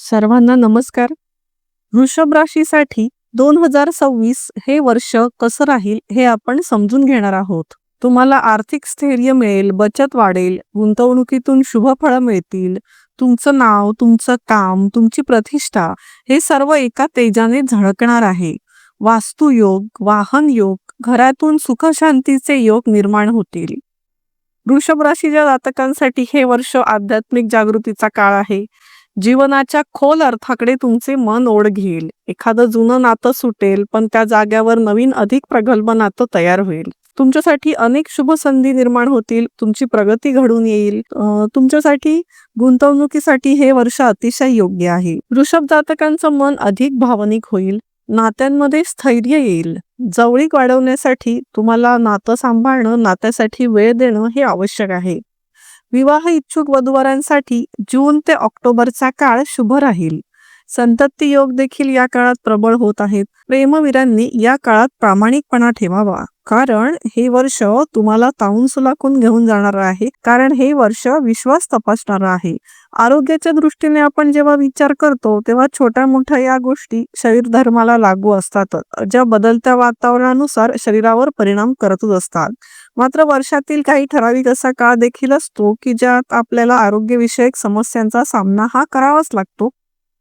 सर्वांना नमस्कार. वृषभ राशीसाठी दोन हजार सव्वीस हे वर्ष कसं राहील हे आपण समजून घेणार आहोत. तुम्हाला आर्थिक स्थैर्य मिळेल बचत वाढेल गुंतवणुकीतून शुभ फळं मिळतील तुमचं नाव तुमचं काम तुमची प्रतिष्ठा हे सर्व एका तेजाने झळकणार आहे. वास्तुयोग वाहन योग घरातून सुखशांतीचे योग निर्माण होतील. वृषभ राशीच्या जातकांसाठी हे वर्ष आध्यात्मिक जागृतीचा काळ आहे. जीवनाच्या खोल अर्थाकडे तुमचे मन ओढ घेईल. एखादं जुनं नातं सुटेल पण त्या जाग्यावर नवीन अधिक प्रगल्भ नातं तयार होईल. तुमच्यासाठी अनेक शुभ संधी निर्माण होतील तुमची प्रगती घडून येईल. तुमच्यासाठी गुंतवणुकीसाठी हे वर्ष अतिशय योग्य आहे. वृषभ जातकांचं मन अधिक भावनिक होईल नात्यांमध्ये स्थैर्य येईल. जवळीक वाढवण्यासाठी तुम्हाला नातं सांभाळणं नात्यासाठी वेळ देणं हे आवश्यक आहे. विवाह इच्छुक वधूवरांसाठी जून ते ऑक्टोबरचा काळ शुभ राहील. संतती योग देखील या काळात प्रबळ होत आहेत. प्रेमवीरांनी या काळात प्रामाणिकपणा ठेवावा. कारण हे वर्ष तुम्हाला ताऊन सुलाखून घेऊन जाणार आहे. कारण हे वर्ष विश्वास तपासणार आहे. आरोग्याच्या दृष्टीने आपण जेव्हा विचार करतो तेव्हा छोट्या मोठ्या या गोष्टी शरीर धर्माला लागू असतात. ज्या बदलत्या वातावरणानुसार शरीरावर परिणाम करतच असतात. मात्र वर्षातील काही ठराविक असा काळ देखील असतो की ज्यात आपल्याला आरोग्यविषयक समस्यांचा सामना हा करावाच लागतो.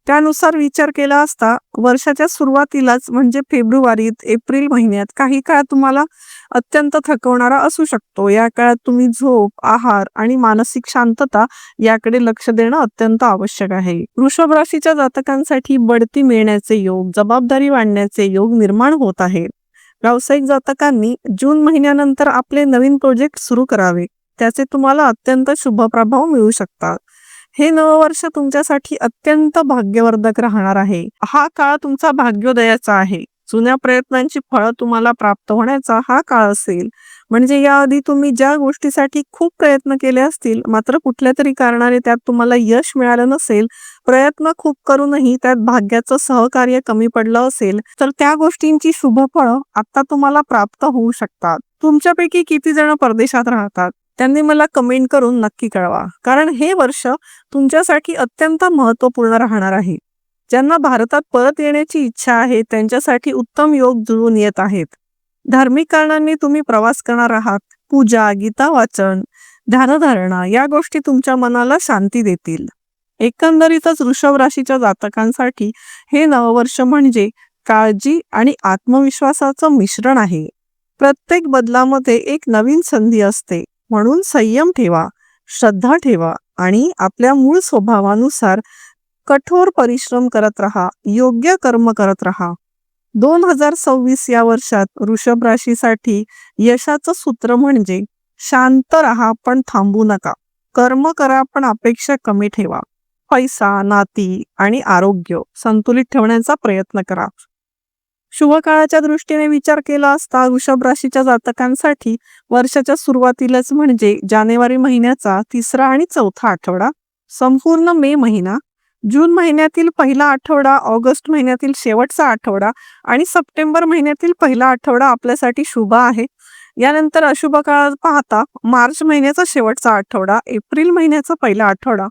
त्यानुसार विचार केला असता वर्षाच्या सुरुवातीलाच म्हणजे फेब्रुवारीत एप्रिल महिन्यात काही काळ तुम्हाला अत्यंत थकवणारा असू शकतो. या काळात तुम्ही झोप आहार आणि मानसिक शांतता याकडे लक्ष देणं अत्यंत आवश्यक आहे. वृषभ राशीच्या जातकांसाठी बढती मिळण्याचे योग जबाबदारी वाढण्याचे योग निर्माण होत आहेत व्यावसायिक जातकांनी जून महिन्यानंतर आपले नवीन प्रोजेक्ट सुरू करावे. त्याचे तुम्हाला अत्यंत शुभ प्रभाव मिळू शकतात. हे नववर्ष तुमच्यासाठी अत्यंत भाग्यवर्धक राहणार आहे. हा काळ तुमचा भाग्योदयाचा आहे. जुन्या प्रयत्नांची फळं तुम्हाला प्राप्त होण्याचा हा काळ असेल. म्हणजे याआधी तुम्ही ज्या गोष्टीसाठी खूप प्रयत्न केले असतील मात्र कुठल्या तरी कारणाने त्यात तुम्हाला यश मिळालं नसेल प्रयत्न खूप करूनही त्यात भाग्याचं सहकार्य कमी पडलं असेल तर त्या गोष्टींची शुभ फळं आता तुम्हाला प्राप्त होऊ शकतात. तुमच्यापैकी किती जण परदेशात राहतात? त्यांनी मला कमेंट करून नक्की कळवा. कारण हे वर्ष तुमच्यासाठी अत्यंत महत्त्वपूर्ण राहणार आहे. ज्यांना भारतात परत येण्याची इच्छा आहे त्यांच्यासाठी उत्तम योग जुळून येत आहेत. धार्मिक कारणांनी तुम्ही प्रवास करणार आहात. पूजा गीता वाचन ध्यानधारणा या गोष्टी तुमच्या मनाला शांती देतील. एकंदरीतच वृषभ राशीच्या जातकांसाठी हे नववर्ष म्हणजे काळजी आणि आत्मविश्वासाचं मिश्रण आहे. प्रत्येक बदलामध्ये एक नवीन संधी असते. म्हणून संयम ठेवा श्रद्धा ठेवा आणि आपल्या मूळ स्वभावानुसार कठोर परिश्रम करत राहा योग्य कर्म करत राहा. दोन हजार सव्वीस या वर्षात वृषभ राशीसाठी यशाचं सूत्र म्हणजे शांत राहा पण थांबू नका. कर्म करा पण अपेक्षा कमी ठेवा. पैसा नाती आणि आरोग्य संतुलित ठेवण्याचा प्रयत्न करा. शुभ काळाच्या दृष्टीने विचार केला असता वृषभ राशीच्या जातकांसाठी वर्षाच्या सुरुवातीलाच म्हणजे जानेवारी महिन्याचा तिसरा आणि चौथा आठवडा संपूर्ण मे महिना जून महिन्यातील पहिला आठवडा ऑगस्ट महिन्यातील शेवटचा आठवडा आणि सप्टेंबर महिन्यातील पहिला आठवडा आपल्यासाठी शुभ आहे. यानंतर अशुभ काळ पाहता मार्च महिन्याचा शेवटचा आठवडा एप्रिल महिन्याचा पहिला आठवडा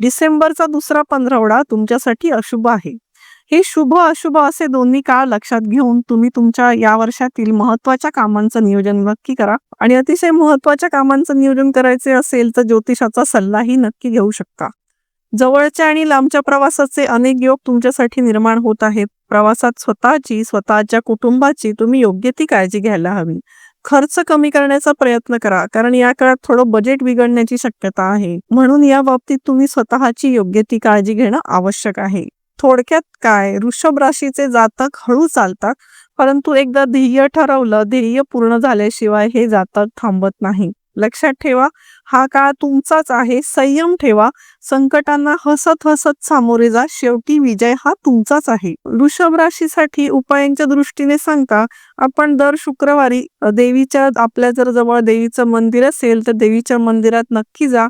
डिसेंबरचा दुसरा पंधरवडा तुमच्यासाठी अशुभ आहे. हे शुभ अशुभ असे दोन्ही काळ लक्षात घेऊन तुम्ही तुमच्या या वर्षातील महत्त्वाच्या कामांचं नियोजन नक्की करा. आणि अतिशय महत्त्वाच्या कामांचं नियोजन करायचे असेल तर ज्योतिषाचा सल्लाही नक्की घेऊ शकता. जवळच्या आणि लांबच्या प्रवासाचे अनेक योग तुमच्यासाठी निर्माण होत आहेत. प्रवासात स्वतःची स्वतःच्या कुटुंबाची तुम्ही योग्य ती काळजी घ्यायला हवी. खर्च कमी करण्याचा प्रयत्न करा कारण या काळात थोडं बजेट बिघडण्याची शक्यता आहे. म्हणून या बाबतीत तुम्ही स्वतःची योग्य ती काळजी घेणं आवश्यक आहे. थोडक्यात काय? वृषभ राशीचे जातक हळू चालतात परंतु एकदा ध्येय ठरवलं ध्येय पूर्ण झाल्याशिवाय हे जातक थांबत नाही. लक्षात ठेवा हा काळ तुमचाच आहे संयम ठेवा. संकटांना हसत हसत सामोरे जा शेवटी विजय हा तुमचाच आहे. वृषभ राशीसाठी उपायांच्या दृष्टीने सांगता आपण दर शुक्रवारी देवीच्या आपल्या जर जवळ देवीचं मंदिर असेल तर देवीच्या मंदिरात नक्की जा.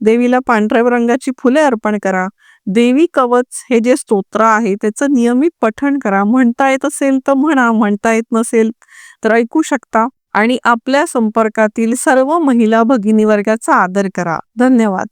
देवीला पांढऱ्या रंगाची फुले अर्पण करा. देवी कवच हे जे स्तोत्र आहे त्याचं नियमित पठण करा. म्हणता येत असेल तर म्हणा म्हणता येत नसेल तर ऐकू शकता. आणि आपल्या संपर्कातील सर्व महिला भगिनी वर्गाचा आदर करा. धन्यवाद.